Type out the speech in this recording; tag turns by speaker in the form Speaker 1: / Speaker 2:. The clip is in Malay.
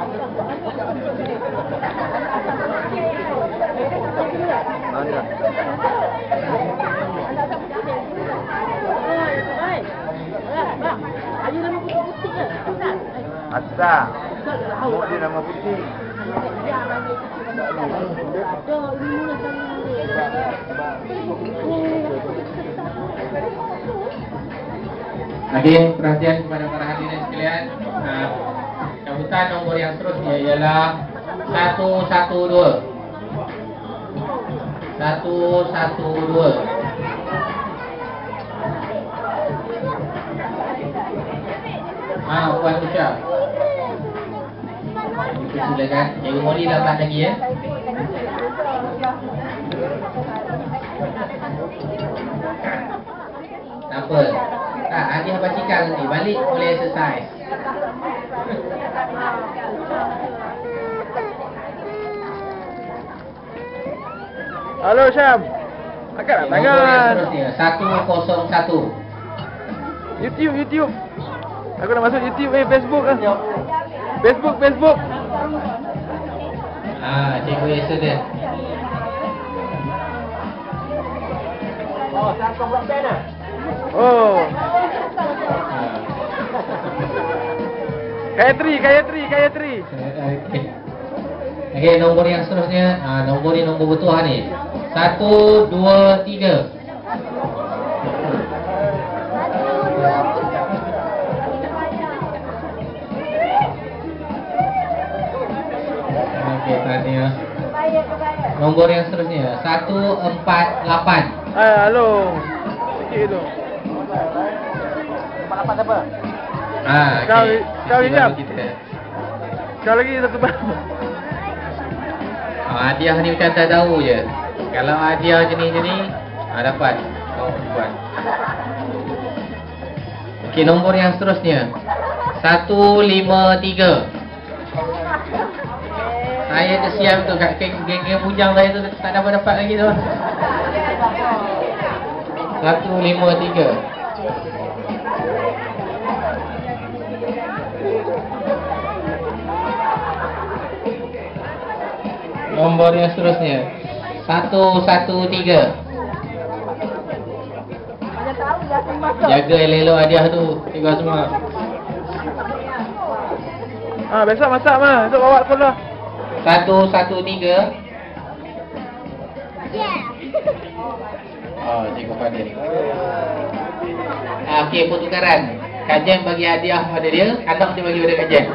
Speaker 1: Asal. Mau dia nama putih.
Speaker 2: Okey, perhatian kepada para hadirin sekalian. Uh, cabutan nombor yang seterusnya ialah 112. 112. Ah, Puan Usha. Silakan. Cikgu Moli lambat lagi ya. Tak apa. Tak, hadiah basikal nanti. Balik boleh exercise.
Speaker 1: Halo Syam. Tak
Speaker 2: nombor yang
Speaker 1: tangan.
Speaker 2: seterusnya 101.
Speaker 1: YouTube, YouTube. Aku nak masuk YouTube eh Facebook ah. Facebook, Facebook.
Speaker 2: Ah, cikgu Yesa dia.
Speaker 1: Oh.
Speaker 2: Ah.
Speaker 1: Gayatri, Gayatri, Gayatri.
Speaker 2: Okey. Okey, nombor yang seterusnya, ah, nombor ni nombor bertuah ni. 1 2 3. Okey, tanya. Nombor yang seterusnya 148.
Speaker 1: Ah, halo. Sikit tu.
Speaker 2: Ah,
Speaker 1: Kau-
Speaker 2: okey.
Speaker 1: kau
Speaker 2: Sisi
Speaker 1: hijab?
Speaker 2: baru kita.
Speaker 1: Kau lagi satu baru.
Speaker 2: Ah, hadiah ni macam tak tahu je. Kalau hadiah jenis-jenis, ah, dapat. Buat. Okey, nombor yang seterusnya. 153. Saya tersiam tu kat geng- geng-geng bujang saya tu tak dapat dapat lagi tu. 153. Nombor yang seterusnya 113. Jaga elok-elok hadiah tu Cikgu semua.
Speaker 1: Ah, besok masak mah untuk bawa sekolah.
Speaker 2: 113 Oh, Cikgu Fadil ah, Okey, pertukaran Kajian bagi hadiah pada dia Anak dia bagi pada kajian